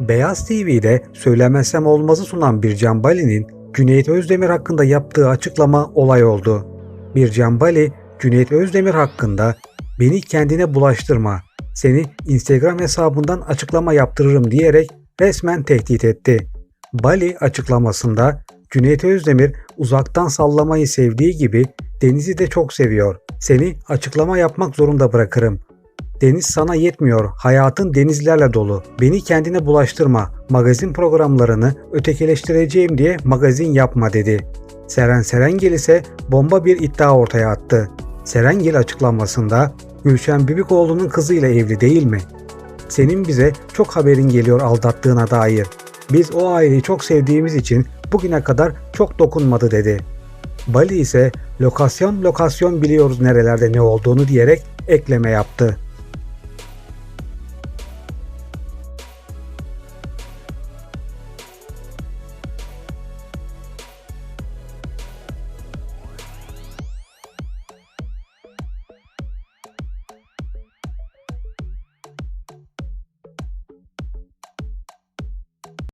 Beyaz TV'de söylemezsem olmazı sunan Bircan Bali'nin Cüneyt Özdemir hakkında yaptığı açıklama olay oldu. Bircan Bali, Cüneyt Özdemir hakkında beni kendine bulaştırma, seni Instagram hesabından açıklama yaptırırım diyerek resmen tehdit etti. Bali açıklamasında Cüneyt Özdemir uzaktan sallamayı sevdiği gibi denizi de çok seviyor. Seni açıklama yapmak zorunda bırakırım. Deniz sana yetmiyor. Hayatın denizlerle dolu. Beni kendine bulaştırma. Magazin programlarını ötekileştireceğim diye magazin yapma dedi. Seren Serengil ise bomba bir iddia ortaya attı. Serengil açıklamasında Gülşen Bibikoğlu'nun kızıyla evli değil mi? Senin bize çok haberin geliyor aldattığına dair. Biz o aileyi çok sevdiğimiz için bugüne kadar çok dokunmadı dedi. Bali ise lokasyon lokasyon biliyoruz nerelerde ne olduğunu diyerek ekleme yaptı.